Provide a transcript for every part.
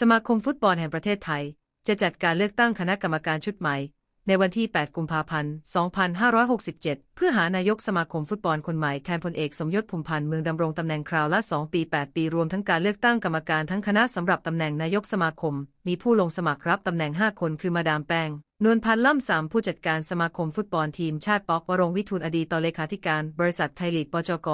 สมาคมฟุตบอลแห่งประเทศไทย จะจัดการเลือกตั้งคณะกรรมการชุดใหม่ ในวันที่ 8 กุมภาพันธ์ 2567 เพื่อหานายกสมาคมฟุตบอลคนใหม่แทนพลเอกสมยศภูมิพันธ์เมืองดำรงตำแหน่งคราวละ 2 ปี 8 ปี รวมทั้งการเลือกตั้งกรรมการทั้งคณะสำหรับตำแหน่งนายกสมาคม มีผู้ลงสมัครรับตำแหน่ง 5 คนคือมาดามแป้งนวลพันธ์ล่ำสามผู้จัดการสมาคมฟุตบอลทีมชาติป๊อกวรงวิทูลอดีตต่อเลขาธิการ บริษัทไทยลีกปจก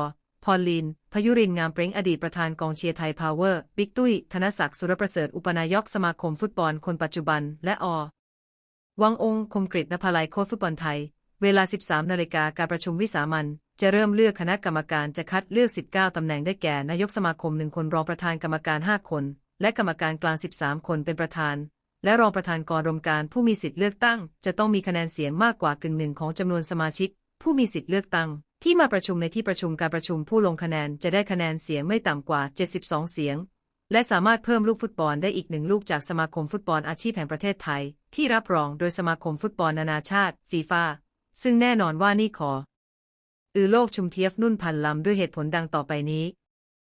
พรลิน พยุรินงามเปร้งอดีตประธานกองเชียร์ไทยพาวเวอร์ บิ๊กตุ้ย ธนศักดิ์สุรประเสริฐอุปนายกสมาคมฟุตบอลคนปัจจุบัน และอวังองค์คมกริตนภาลัยโค้ชฟุตบอลไทย เวลา 13 นาฬิกาการประชุมวิสามันจะเริ่มเลือกคณะกรรมการจะคัดเลือก 19 ตำแหน่งได้แก่ นายกสมาคม 1 คนรองประธานกรรมการ 5 คน และกรรมการกลาง 13 คนเป็นประธาน และรองประธานกรรมการผู้มีสิทธิ์เลือกตั้ง จะต้องมีคะแนนเสียงมากกว่ากึ่งหนึ่งของจำนวนสมาชิก ผู้มีสิทธิ์เลือกตั้ง ที่มาประชุมในที่ประชุมการประชุมผู้ลงคะแนนจะได้คะแนนเสียงไม่ต่ำกว่า 72 เสียง และสามารถเพิ่มลูกฟุตบอลได้อีกหนึ่งลูกจากสมาคมฟุตบอลอาชีพแห่งประเทศไทย ที่รับรองโดยสมาคมฟุตบอลนานาชาติฟีฟ่าซึ่งแน่นอนว่านี่ขอ อือโลกชุมเทียฟนุ่นพันลำด้วยเหตุผลดังต่อไปนี้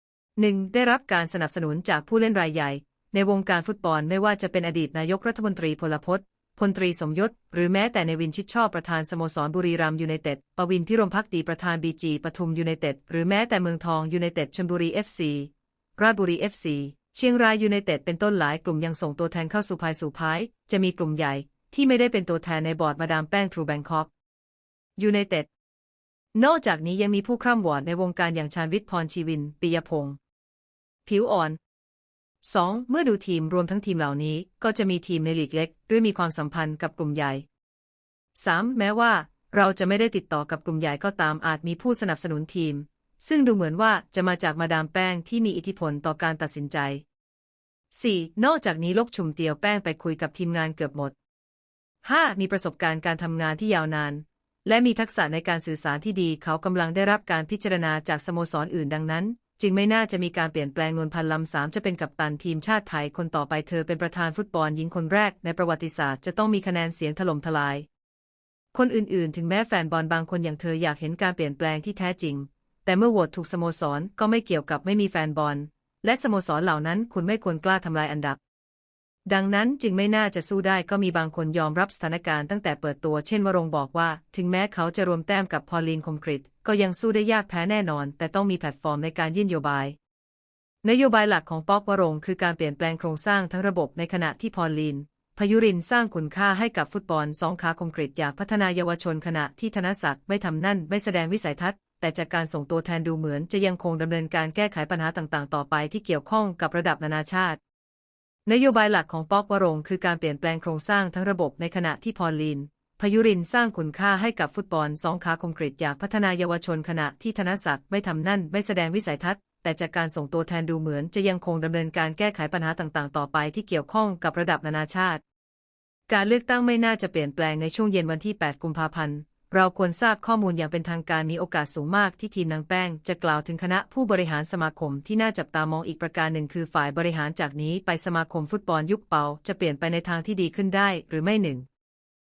1. ได้รับการสนับสนุนจากผู้เล่นรายใหญ่ ในวงการฟุตบอลไม่ว่าจะเป็นอดีตนายกรัฐมนตรีพลพศ พลตรีสมยศ หรือแม้แต่ในวินชิดชอบประธานสโมสรบุรีรัมยูไนเต็ด ปวินพิรมพักดีประธานบีจีปทุมยูไนเต็ด หรือแม้แต่เมืองทองยูไนเต็ดชลบุรีเอฟซีราชบุรีเอฟซีเชียงรายยูไนเต็ดเป็นต้นหลายกลุ่มยังส่งตัวแทนเข้าสู่ภายสู่พาย จะมีกลุ่มใหญ่ ที่ไม่ได้เป็นตัวแทนในบอร์ดมาดามแป้งทรูแบงคอกยูไนเต็ด นอกจากนี้ยังมีผู้คร่ำวอดในวงการอย่างชาญวิทย์พรชีวิน ปิยพงศ์ผิวอ่อน 2. เมื่อดูทีมรวมทั้งทีมเหล่านี้ ก็จะมีทีมในลีกเล็ก ด้วยมีความสัมพันธ์กับกลุ่มใหญ่ 3. แม้ว่า เราจะไม่ได้ติดต่อกับกลุ่มใหญ่ก็ตามอาจมีผู้สนับสนุนทีม ซึ่งดูเหมือนว่าจะมาจากมาดามแป้งที่มีอิทธิพลต่อการตัดสินใจ 4. นอกจากนี้ลกชุมเตียวแป้งไปคุยกับทีมงานเกือบหมด 5. มีประสบการณ์การทำงานที่ยาวนาน และมีทักษะในการสื่อสารที่ดีเขากำลังได้รับการพิจารณาจากสโมสรอื่นดังนั้น จึงไม่น่าจะมีการเปลี่ยนแปลงนวลพันธ์ลำสามจะเป็นกัปตันทีมชาติไทยคนต่อไปเธอเป็นประธานฟุตบอลหญิงคนแรกในประวัติศาสตร์จะต้องมีคะแนนเสียงถล่มทลาย คนอื่นๆ ถึงแม้แฟนบอลบางคนอย่างเธออยากเห็นการเปลี่ยนแปลงที่แท้จริง แต่เมื่อโหวตถูกสโมสรก็ไม่เกี่ยวกับไม่มีแฟนบอล และสโมสรเหล่านั้นคุณไม่ควรกล้าทำลายอันดับ ดังนั้นจึงไม่น่าจะสู้ได้ก็มีบางคนยอมรับสถานการณ์ตั้งแต่เปิดตัวเช่นวรงบอกว่า ถึงแม้เขาจะรวมแต้มกับพอลลีนคมกริตก็ยังสู้ได้ยากแพ้แน่นอน แต่ต้องมีแพลตฟอร์มในการยื่นนโยบาย นโยบายหลักของป๊อกวรงค์คือการเปลี่ยนแปลงโครงสร้างทั้งระบบในขณะที่พอลลีนพยุรินสร้างคุณค่าให้กับฟุตบอลสองขาคมกริตอยากพัฒนาเยาวชนขณะที่ธนศักดิ์ไม่ทำนั่นไม่แสดงวิสัยทัศน์แต่จากการส่งตัวแทนดูเหมือนจะยังคงดำเนินการแก้ไขปัญหาต่างๆ ต่อไปที่เกี่ยวข้องกับระดับนานาชาติ นโยบายหลักของป๊อกวรงคือการเปลี่ยนแปลงโครงสร้างทั้งระบบในขณะที่พอลลีนพยุรินสร้างคุณค่าให้กับฟุตบอลสองขาคมกริตอยากพัฒนาเยาวชนขณะที่ธนศักดิ์ไม่ทำนั่นไม่แสดงวิสัยทัศน์ แต่จากการส่งตัวแทนดูเหมือนจะยังคงดำเนินการแก้ไขปัญหาต่างๆ ต่อไปที่เกี่ยวข้องกับระดับนานาชาติ การเลือกตั้งไม่น่าจะเปลี่ยนแปลงในช่วงเย็นวันที่ 8 กุมภาพันธ์ เราควรทราบข้อมูลอย่างเป็นทางการมีโอกาสสูงมากที่ทีมนางแป้ง จะกล่าวถึงคณะผู้บริหารสมาคมที่น่าจับตามองอีกประการหนึ่งคือฝ่ายบริหารจากนี้ไปสมาคมฟุตบอลยุคเปาจะเปลี่ยนไปในทางที่ดีขึ้นได้หรือไม่หนึ่ง